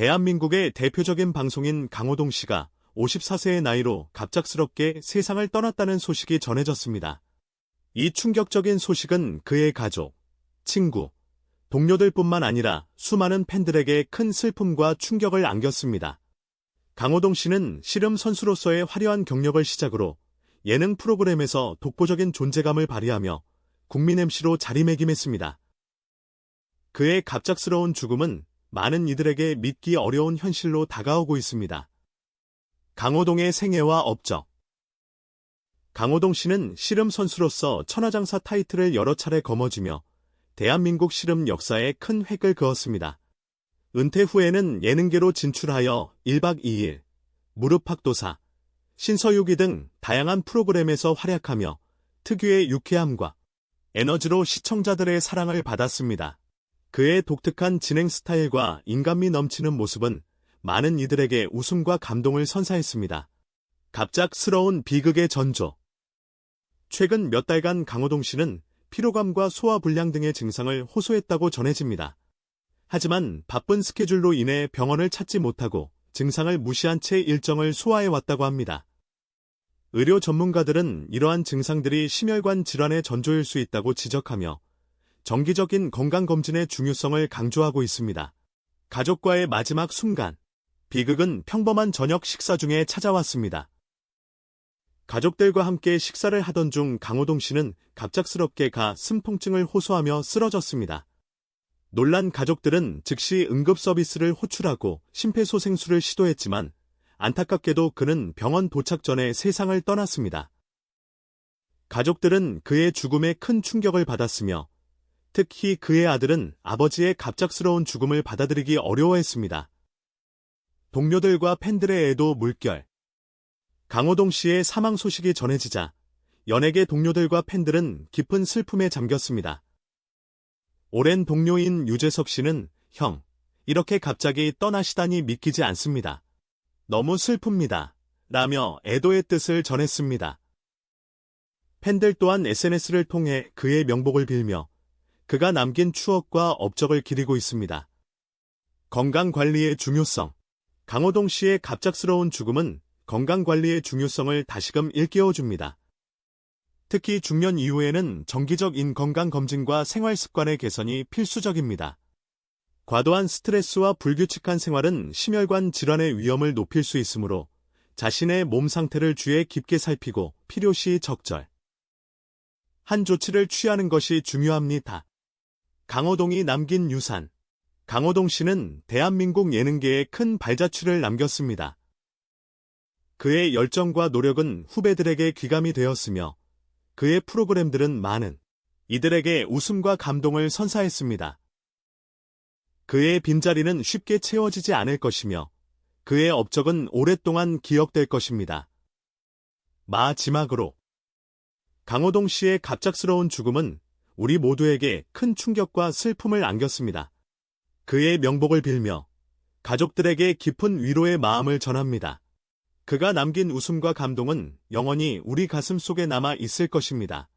대한민국의 대표적인 방송인 강호동 씨가 54세의 나이로 갑작스럽게 세상을 떠났다는 소식이 전해졌습니다. 이 충격적인 소식은 그의 가족, 친구, 동료들 뿐만 아니라 수많은 팬들에게 큰 슬픔과 충격을 안겼습니다. 강호동 씨는 씨름 선수로서의 화려한 경력을 시작으로 예능 프로그램에서 독보적인 존재감을 발휘하며 국민 MC로 자리매김했습니다. 그의 갑작스러운 죽음은 많은 이들에게 믿기 어려운 현실로 다가오고 있습니다. 강호동의 생애와 업적 강호동 씨는 씨름 선수로서 천하장사 타이틀을 여러 차례 거머쥐며 대한민국 씨름 역사에 큰 획을 그었습니다. 은퇴 후에는 예능계로 진출하여 1박 2일, 무릎팍도사, 신서유기 등 다양한 프로그램에서 활약하며 특유의 유쾌함과 에너지로 시청자들의 사랑을 받았습니다. 그의 독특한 진행 스타일과 인간미 넘치는 모습은 많은 이들에게 웃음과 감동을 선사했습니다. 갑작스러운 비극의 전조 최근 몇 달간 강호동 씨는 피로감과 소화불량 등의 증상을 호소했다고 전해집니다. 하지만 바쁜 스케줄로 인해 병원을 찾지 못하고 증상을 무시한 채 일정을 소화해왔다고 합니다. 의료 전문가들은 이러한 증상들이 심혈관 질환의 전조일 수 있다고 지적하며 정기적인 건강검진의 중요성을 강조하고 있습니다. 가족과의 마지막 순간, 비극은 평범한 저녁 식사 중에 찾아왔습니다. 가족들과 함께 식사를 하던 중 강호동 씨는 갑작스럽게 가슴 통증을 호소하며 쓰러졌습니다. 놀란 가족들은 즉시 응급 서비스를 호출하고 심폐소생술을 시도했지만 안타깝게도 그는 병원 도착 전에 세상을 떠났습니다. 가족들은 그의 죽음에 큰 충격을 받았으며 특히 그의 아들은 아버지의 갑작스러운 죽음을 받아들이기 어려워했습니다. 동료들과 팬들의 애도 물결, 강호동 씨의 사망 소식이 전해지자 연예계 동료들과 팬들은 깊은 슬픔에 잠겼습니다. 오랜 동료인 유재석 씨는 형, 이렇게 갑자기 떠나시다니 믿기지 않습니다. 너무 슬픕니다. 라며 애도의 뜻을 전했습니다. 팬들 또한 SNS를 통해 그의 명복을 빌며 그가 남긴 추억과 업적을 기리고 있습니다. 건강관리의 중요성 강호동 씨의 갑작스러운 죽음은 건강관리의 중요성을 다시금 일깨워줍니다. 특히 중년 이후에는 정기적 인 건강검진과 생활습관의 개선이 필수적입니다. 과도한 스트레스와 불규칙한 생활은 심혈관 질환의 위험을 높일 수 있으므로 자신의 몸 상태를 주의 깊게 살피고 필요시 적절. 한 조치를 취하는 것이 중요합니다. 강호동이 남긴 유산. 강호동 씨는 대한민국 예능계에 큰 발자취를 남겼습니다. 그의 열정과 노력은 후배들에게 귀감이 되었으며 그의 프로그램들은 많은 이들에게 웃음과 감동을 선사했습니다. 그의 빈자리는 쉽게 채워지지 않을 것이며 그의 업적은 오랫동안 기억될 것입니다. 마지막으로 강호동 씨의 갑작스러운 죽음은 우리 모두에게 큰 충격과 슬픔을 안겼습니다. 그의 명복을 빌며 가족들에게 깊은 위로의 마음을 전합니다. 그가 남긴 웃음과 감동은 영원히 우리 가슴 속에 남아 있을 것입니다.